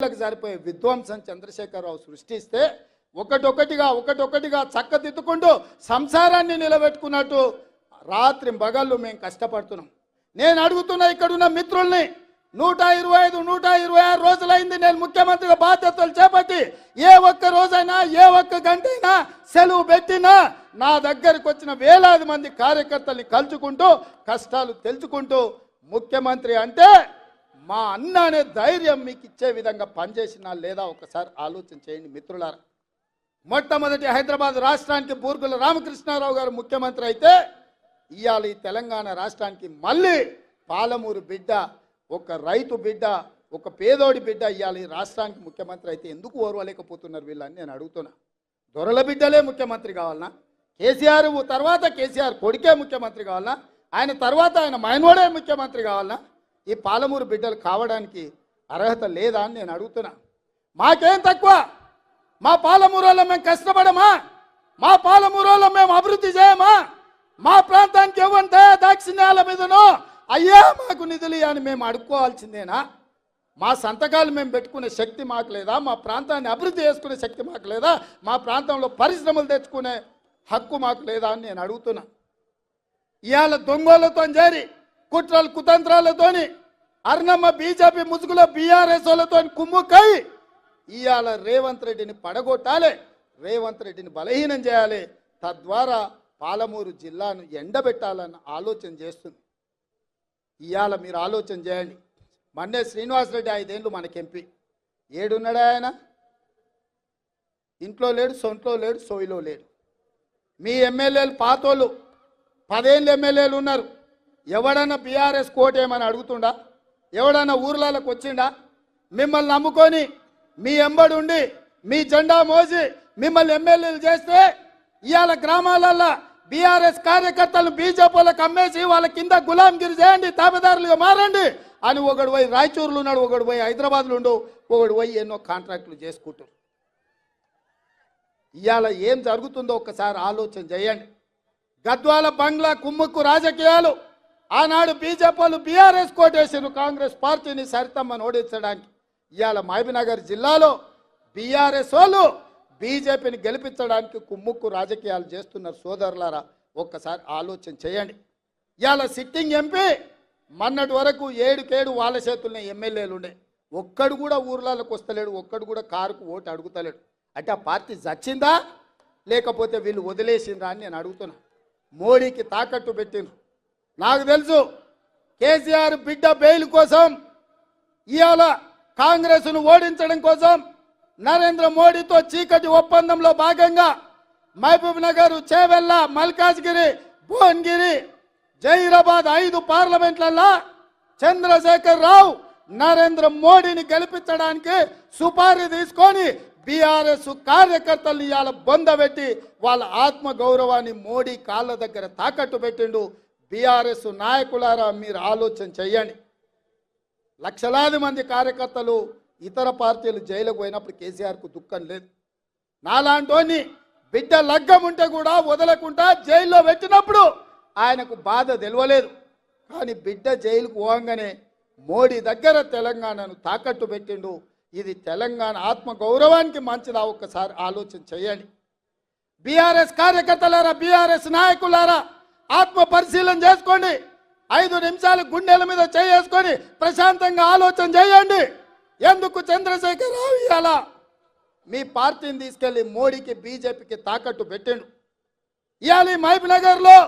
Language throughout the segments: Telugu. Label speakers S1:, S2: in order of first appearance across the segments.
S1: లకు సరిపోయే విధ్వంసం చంద్రశేఖరరావు సృష్టిస్తే ఒకటొకటిగా ఒకటొకటిగా చక్కదిద్దుకుంటూ సంసారాన్ని నిలబెట్టుకున్నట్టు రాత్రి బగళ్ళు మేము కష్టపడుతున్నాం. నేను అడుగుతున్న ఇక్కడున్న మిత్రుల్ని నూట ఇరవై ఐదు నూట ఇరవై ఆరు రోజులైంది నేను ముఖ్యమంత్రిగా బాధ్యతలు చేపట్టి ఏ ఒక్క రోజైనా ఏ ఒక్క గంట అయినా సెలవు పెట్టినా నా దగ్గరికి వచ్చిన వేలాది మంది కార్యకర్తల్ని కలుచుకుంటూ కష్టాలు తెలుసుకుంటూ ముఖ్యమంత్రి అంటే మా అన్న అనే ధైర్యం మీకు ఇచ్చే విధంగా పనిచేసినా లేదా ఒకసారి ఆలోచన చేయండి మిత్రులారా. మొట్టమొదటి హైదరాబాద్ రాష్ట్రానికి బూర్గుల రామకృష్ణారావు గారు ముఖ్యమంత్రి అయితే ఇవాళ ఈ తెలంగాణ రాష్ట్రానికి మళ్ళీ పాలమూరు బిడ్డ ఒక రైతు బిడ్డ ఒక పేదోడి బిడ్డ ఇవాళ ఈ రాష్ట్రానికి ముఖ్యమంత్రి అయితే ఎందుకు ఓర్వలేకపోతున్నారు వీళ్ళని నేను అడుగుతున్నా. దొరల బిడ్డలే ముఖ్యమంత్రి కావాలనా? కేసీఆర్ తర్వాత కేసీఆర్ కొడుకే ముఖ్యమంత్రి కావాలనా? ఆయన తర్వాత ఆయన మైనోడే ముఖ్యమంత్రి కావాలనా? ఈ పాలమూరు బిడ్డలు కావడానికి అర్హత లేదా అని నేను అడుగుతున్నా. మాకేం తక్కువ? మా పాలమూరులో మేము కష్టపడమా? మా పాలమూరులో మేము అభివృద్ధి చేయమా? మా ప్రాంతానికి ఇవ్వంటే దాక్షిణ్యాల మీదనో? అయ్యా మాకు నిధులు అని మేము అడుక్కోవాల్సిందేనా? మా సంతకాలు మేము పెట్టుకునే శక్తి మాకు లేదా? మా ప్రాంతాన్ని అభివృద్ధి చేసుకునే శక్తి మాకు లేదా? మా ప్రాంతంలో పరిశ్రమలు తెచ్చుకునే హక్కు మాకు లేదా అని నేను అడుగుతున్నా. ఇవాళ దొంగలతో చేరి కుట్రలు కుతంత్రాలతోని అర్ణమ్మ బీజేపీ ముసుగులో బీఆర్ఎస్ వాళ్ళతో కుమ్ముకై ఇవాళ రేవంత్ రెడ్డిని పడగొట్టాలి. రేవంత్ రెడ్డిని బలహీనం చేయాలి. తద్వారా పాలమూరు జిల్లాను ఎండబెట్టాలన్న ఆలోచన చేస్తుంది. ఇవాళ మీరు ఆలోచన చేయండి. మొన్నే శ్రీనివాసరెడ్డి ఐదేళ్ళు మనకి ఎంపీ. ఏడున్నాడా ఆయన? ఇంట్లో లేడు సొంట్లో లేడు సోయిలో లేడు. మీ ఎమ్మెల్యేలు పాతోళ్ళు. పదేళ్ళు ఎమ్మెల్యేలు ఉన్నారు. ఎవడన్నా బీఆర్ఎస్ కోటేమని అడుగుతుండా? ఎవడన్నా ఊర్లలోకి వచ్చిండా? మిమ్మల్ని నమ్ముకొని మీ ఎంబడుండి మీ జెండా మోసి మిమ్మల్ని ఎమ్మెల్యేలు చేస్తే ఇవాళ గ్రామాలల్లో బీఆర్ఎస్ కార్యకర్తలు బీజేపీలకు అమ్మేసి వాళ్ళ కింద గులాంగిరి చేయండి తాబేదారులుగా మారండి అని ఒకడు పోయి రాయచూరులో ఉన్నాడు ఒకడు పోయి హైదరాబాద్లో ఉండు ఒకడు పోయి ఎన్నో కాంట్రాక్టులు చేసుకుంటారు ఇవాళ ఏం జరుగుతుందో ఒక్కసారి ఆలోచన చేయండి. గద్వాల బంగ్లా కుమ్ముక్కు రాజకీయాలు ఆనాడు బీజేపీలు బీఆర్ఎస్ కోటేశారు కాంగ్రెస్ పార్టీని సరితమ్మని ఓడించడానికి. ఇవాళ మహబీనగర్ జిల్లాలో బీఆర్ఎస్ వాళ్ళు బీజేపీని గెలిపించడానికి కుమ్ముక్కు రాజకీయాలు చేస్తున్నారు సోదరులారా ఒక్కసారి ఆలోచన చేయండి. ఇవాళ సిట్టింగ్ ఎంపీ మొన్నటి వరకు ఏడుకేడు వాళ్ళ చేతుల్లో ఎమ్మెల్యేలు ఉండే. ఒక్కడు కూడా ఊర్లలోకి వస్తలేడు ఒక్కడు కూడా కారుకు ఓటు అడుగుతలేడు. అంటే ఆ పార్టీ చచ్చిందా? లేకపోతే వీళ్ళు వదిలేసిండ్రా అని నేను అడుగుతున్నా. మోడీకి తాకట్టు పెట్టిండ్రు. నాకు తెలుసు కేసీఆర్ బిడ్డ బెయిల్ కోసం ఇవాళ కాంగ్రెస్ను ఓడించడం కోసం నరేంద్ర మోడీతో చీకటి ఒప్పందంలో భాగంగా మహబూబ్ నగర్ చేవెళ్ళ మల్కాజ్గిరి భువన్గిరి జైరాబాద్ ఐదు పార్లమెంట్లలో చంద్రశేఖర్ రావు నరేంద్ర మోడీని గెలిపించడానికి సుపారీ తీసుకొని బీఆర్ఎస్ కార్యకర్తలు ఇవాళ బొందబెట్టి వాళ్ళ ఆత్మ గౌరవాన్ని మోడీ కాళ్ళ దగ్గర తాకట్టు పెట్టిండు. బీఆర్ఎస్ నాయకులారా మీరు ఆలోచన చేయండి. లక్షలాది మంది కార్యకర్తలు ఇతర పార్టీలు జైలుకు పోయినప్పుడు కేసీఆర్కు దుఃఖం లేదు. నాలాంటోని బిడ్డ లగ్గం ఉంటే కూడా వదలకుండా జైల్లో పెట్టినప్పుడు ఆయనకు బాధ తెలియలేదు కానీ బిడ్డ జైలుకు పోగానే మోడీ దగ్గర తెలంగాణను తాకట్టు పెట్టిండు. ఇది తెలంగాణ ఆత్మ గౌరవానికి మంచిదా? ఒక్కసారి ఆలోచన చేయండి. బీఆర్ఎస్ కార్యకర్తలారా బీఆర్ఎస్ నాయకులారా ఆత్మ పరిశీలన చేసుకోండి. ఐదు నిమిషాలు గుండెల మీద చేసుకొని ప్రశాంతంగా ఆలోచన చేయండి. ఎందుకు చంద్రశేఖర్ రావు ఇవాళ మీ పార్టీని తీసుకెళ్ళి మోడీకి బీజేపీకి తాకట్టు పెట్టిండు. ఇవాళ ఈ మహబూబ్ నగర్లో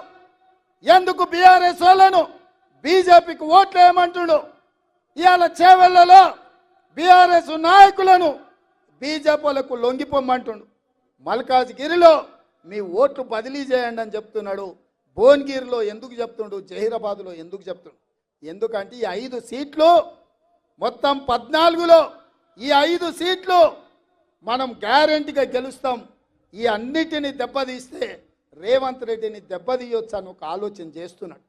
S1: ఎందుకు బీఆర్ఎస్ వాళ్ళను? బీజేపీకి ఓట్లు వేయమంటుడు. ఇవాళ చేవెళ్ళలో బీఆర్ఎస్ నాయకులను బీజేపీలకు లొంగిపోమంటుండు. మల్కాజ్గిరిలో మీ ఓట్లు బదిలీ చేయండి అని చెప్తున్నాడు భువనగిరిలో ఎందుకు చెప్తుండు జహీరాబాద్లో ఎందుకు చెప్తుండు? ఎందుకంటే ఈ ఐదు సీట్లు మొత్తం పద్నాలుగులో ఈ ఐదు సీట్లు మనం గ్యారెంటీగా గెలుస్తాం. ఈ అన్నిటిని దెబ్బతీస్తే రేవంత్ రెడ్డిని దెబ్బతీయొచ్చు అని ఒక ఆలోచన చేస్తున్నాడు.